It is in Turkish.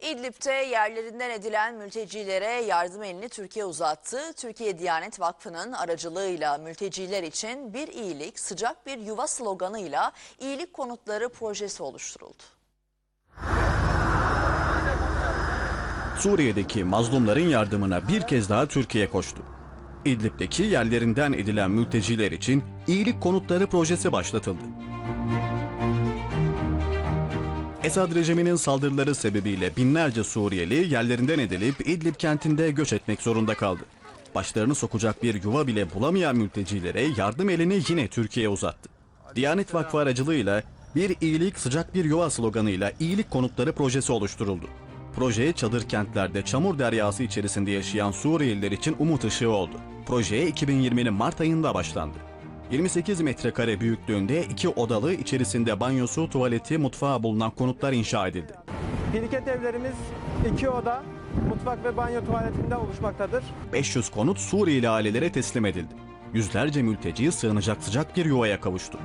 İdlib'de yerlerinden edilen mültecilere yardım elini Türkiye uzattı. Türkiye Diyanet Vakfı'nın aracılığıyla mülteciler için bir iyilik, sıcak bir yuva sloganıyla iyilik konutları projesi oluşturuldu. Suriye'deki mazlumların yardımına bir kez daha Türkiye koştu. İdlib'deki yerlerinden edilen mülteciler için iyilik konutları projesi başlatıldı. Esad rejiminin saldırıları sebebiyle binlerce Suriyeli yerlerinden edilip İdlib kentinde göç etmek zorunda kaldı. Başlarını sokacak bir yuva bile bulamayan mültecilere yardım elini yine Türkiye uzattı. Diyanet Vakfı aracılığıyla bir iyilik sıcak bir yuva sloganıyla iyilik konutları projesi oluşturuldu. Proje çadır kentlerde çamur deryası içerisinde yaşayan Suriyeliler için umut ışığı oldu. Projeye 2020'nin Mart ayında başlandı. 28 metrekare büyüklüğünde iki odalı içerisinde banyosu, tuvaleti, mutfağı bulunan konutlar inşa edildi. Piriket evlerimiz iki oda, mutfak ve banyo tuvaletinde oluşmaktadır. 500 konut Suriyeli ailelere teslim edildi. Yüzlerce mülteci sığınacak sıcak bir yuvaya kavuştu.